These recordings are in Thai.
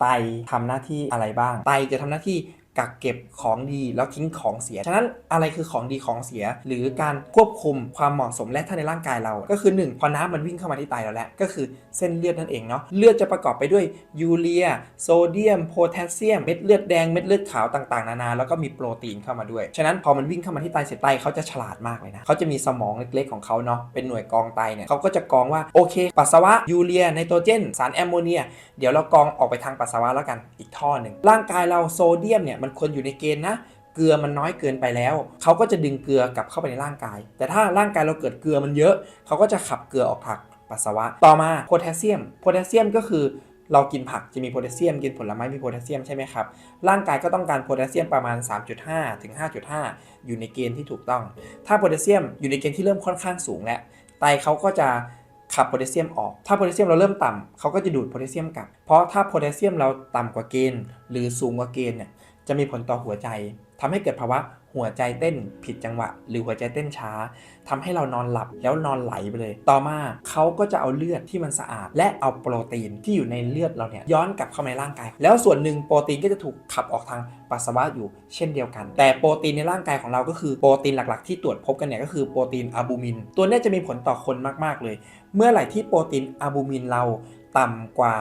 ไตทำหน้าที่อะไรบ้าง ไตจะทำหน้าที่ กักเก็บของดีแล้วทิ้งของเสีย ฉะนั้นอะไรคือของดีของเสีย หรือการควบคุมความเหมาะสมและท่าในร่างกายเรา ก็คือ 1 พอน้ำมันวิ่งเข้ามาที่ไตเราแล้วก็คือเส้นเลือดนั่นเองเนาะ เลือดจะประกอบไปด้วยยูเรีย โซเดียม โพแทสเซียม เม็ดเลือดแดง เม็ดเลือดขาวต่างๆ นานา แล้วก็มีโปรตีนเข้ามาด้วย ฉะนั้นพอมันวิ่งเข้ามาที่ไตเสร็จไตเขาจะฉลาดมากเลยนะ เขาจะมีสมองเล็กๆของเขาเนาะ เป็นหน่วยกองไตเนี่ยเขาก็จะกองว่าโอเค ปัสสาวะยูเรียไนโตรเจน สารแอมโมเนีย เดี๋ยวเรากองออกไปทางปัสสาวะแล้วกันอีกท่อหนึ่งร่างกายเราโซเดียมเนี่ยมันควรอยู่ในเกณฑ์นะเกลือมันน้อยเกินไปแล้ว เขาก็จะดึงเกลือกลับเข้าไปในร่างกาย แต่ถ้าร่างกายเราเกิดเกลือมันเยอะ เขาก็จะขับเกลือออกทางปัสสาวะ ต่อมาโพแทสเซียม โพแทสเซียมก็คือเรากินผักจะมีโพแทสเซียม กินผลไม้มีโพแทสเซียมใช่ไหมครับ ร่างกายก็ต้องการโพแทสเซียมประมาณ 3.5 ถึง 5.5 อยู่ในเกณฑ์ที่ถูกต้อง ถ้าโพแทสเซียมอยู่ในเกณฑ์ที่เริ่มค่อนข้างสูงแล้ว ไตเขาก็จะขับโพแทสเซียมออก ถ้าโพแทสเซียมเราเริ่มต่ำเขาก็จะดูดโพแทสเซียมกลับ เพราะถ้าโพแทสเซียมเราต่ำกว่าเกณฑ์ หรือสูงกว่าเกณฑ์เนี่ย จะมีผลต่อหัวใจทำให้เกิดภาวะหัวใจเต้นผิดจังหวะ หรือหัวใจเต้นช้าทำให้เรานอนหลับแล้วนอนไหลไปเลย ต่อมาเขาก็จะเอาเลือดที่มันสะอาด และเอาโปรตีนที่อยู่ในเลือดเราเนี่ยย้อนกลับเข้ามาในร่างกาย แล้วส่วนหนึ่งโปรตีนก็จะถูกขับออกทางปัสสาวะอยู่เช่นเดียวกัน แต่โปรตีนในร่างกายของเราก็คือโปรตีนหลักๆ ที่ตรวจพบกันเนี่ยก็คือโปรตีนอะบูมิน ตัวนี้จะมีผลต่อคนมากๆเลย เมื่อไหร่ที่โปรตีนอะบูมินเราต่ำกว่า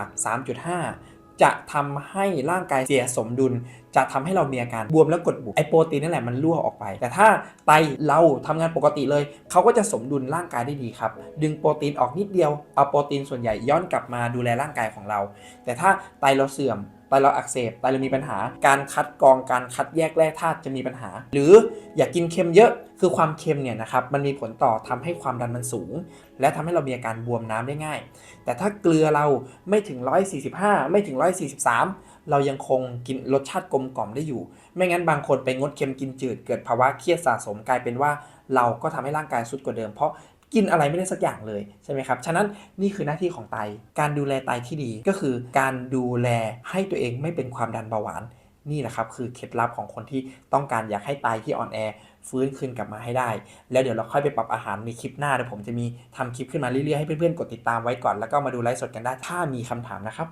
3.5 จะทำให้ร่างกายเสียสมดุล จะทำให้เรามีอาการบวมและกดบุบไอโปรตีนนั่นแหละมันรั่วออกไป แต่ถ้าไตเราทำงานปกติเลย เขาก็จะสมดุลร่างกายได้ดีครับ ดึงโปรตีนออกนิดเดียว เอาโปรตีนส่วนใหญ่ย้อนกลับมาดูแลร่างกายของเรา แต่ถ้าไตเราเสื่อม ไตเราอักเสบไตเรามีปัญหา การคัดกรองการคัดแยกแร่ธาตุจะมีปัญหา หรืออยากกินเค็มเยอะคือความเค็มเนี่ยนะครับมันมีผลต่อทำให้ความดันมันสูง และทำให้เรามีอาการบวมน้ำได้ง่าย แต่ถ้าเกลือเราไม่ถึง 145 ไม่ถึง 143 เรายังคงกินรสชาติกลมกล่อมได้อยู่ ไม่งั้นบางคนไปงดเค็มกินจืดเกิดภาวะเครียดสะสมกลายเป็นว่าเราก็ทำให้ร่างกายสุดกว่าเดิมเพราะ กินอะไรไม่ได้สักอย่างเลยใช่ไหมครับ ฉะนั้นนี่คือหน้าที่ของไต การดูแลไตที่ดีก็คือการดูแลให้ตัวเองไม่เป็นความดันเบาหวาน นี่แหละครับคือเคล็ดลับของคนที่ต้องการอยากให้ไตที่อ่อนแอฟื้นคืนกลับมาให้ได้ แล้วเดี๋ยวเราค่อยไปปรับอาหารในคลิปหน้าเดี๋ยวผมจะมีทำคลิปขึ้นมาเรื่อยๆให้เพื่อนๆกดติดตามไว้ก่อนแล้วก็มาดูไลฟ์สดกันได้ถ้ามีคำถามนะครับ